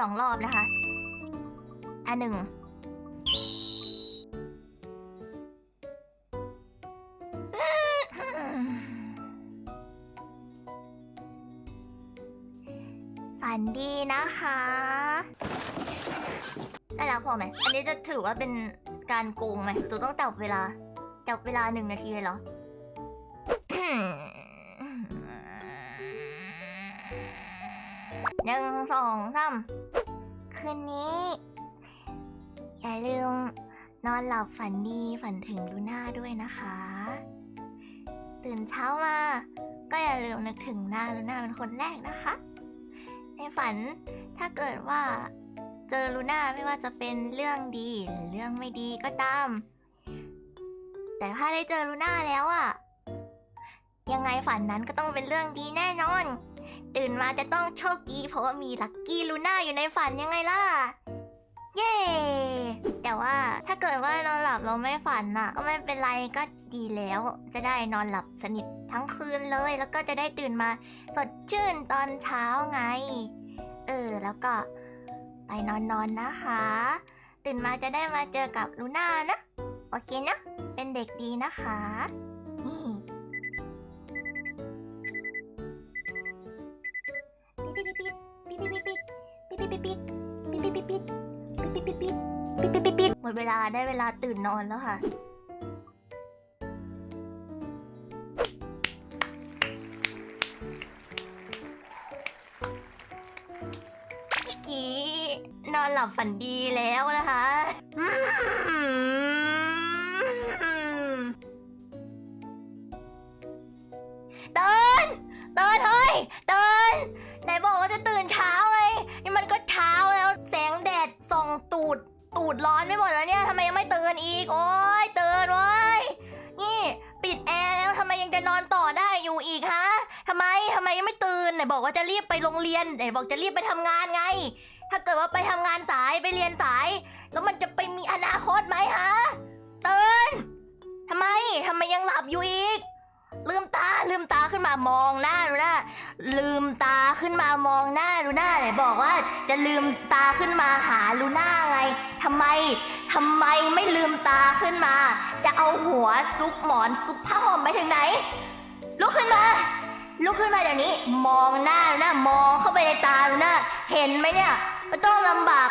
สองรอบนะคะ อันหนึ่ง ฝันดีนะคะได้แล้วพอไหม อันนี้จะถือว่าเป็นการโกงไหมตูต้องจับเวลา จับเวลาหนึ่งนาทีเลยเหรอ หนึ่งสองสามคืนนี้ อย่าลืมนอนหลับฝันดีฝันถึงลูน่าด้วยนะคะ ตื่นเช้ามา ก็อย่าลืมนึกถึงหน้าลูน่าเป็นคนแรกนะคะ ในฝันถ้าเกิดว่าเจอลูน่าไม่ว่าจะเป็นเรื่องดีหรือเรื่องไม่ดีก็ตาม แต่ถ้าได้เจอลูน่าแล้วอะยังไงฝันนั้นก็ต้องเป็นเรื่องดีแน่นอน ตื่นมาจะต้องโชคดี เพราะว่ามีลัคกี้ลูน่าอยู่ในฝันยังไงล่ะ เย้ แต่ว่าถ้าเกิดว่านอนหลับเราไม่ฝันน่ะ ก็ไม่เป็นไรก็ดีแล้ว จะได้นอนหลับสนิททั้งคืนเลย แล้วก็จะได้ตื่นมาสดชื่นตอนเช้าไง เออ แล้วก็ไปนอนนอนนะคะ ตื่นมาจะได้มาเจอกับลูน่านะ โอเคนะ เป็นเด็กดีนะคะนี่ ปิดปิดปิดปิดปิดปิดปิดปิดปิดปิดปิดปิดปิดปิดปิดหมดเวลาได้เวลาตื่นนอนแล้วค่ะ นอนหลับฝันดีแล้วนะคะ ตูดร้อนไม่หมดแล้วเนี่ยทำไมยังไม่ตื่นอีก โอ๊ยตื่นเว้ยนี่ ปิดแอร์แล้วทำไมยังจะนอนต่อได้อยู่อีกฮะทำไมทำไมยังไม่ตื่นไหนบอกว่าจะรีบไปโรงเรียนไหนบอกจะรีบไปทำงานไง ถ้าเกิดว่าไปทำงานสายไปเรียนสาย แล้วมันจะไปมีอนาคตไหมฮะตื่นทำไมทำไมยังหลับอยู่อีก ตาลืมตาขึ้นมามองหน้าดูหน้าลืมตาขึ้นมามองหน้าลูน่าไหนบอกว่าจะลืมตาขึ้นมาหาลูน่าไงทำไมทำไมไม่ลืมตาขึ้นมา จะเอาหัวซุกหมอนซุกผ้าห่มไปถึงไหนลุกขึ้นมาลุกขึ้นมาเดี๋ยวนี้ มองหน้าลูน่ามองเข้าไปในตาลูน่าเห็นไหมเนี่ยมันต้องลำบาก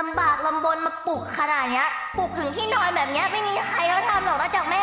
ลำบากลำบนมาปลุกขนาดเนี้ยปลุกถึงที่นอนแบบเนี้ยไม่มีใครเขาทำหรอกนอกจากแม่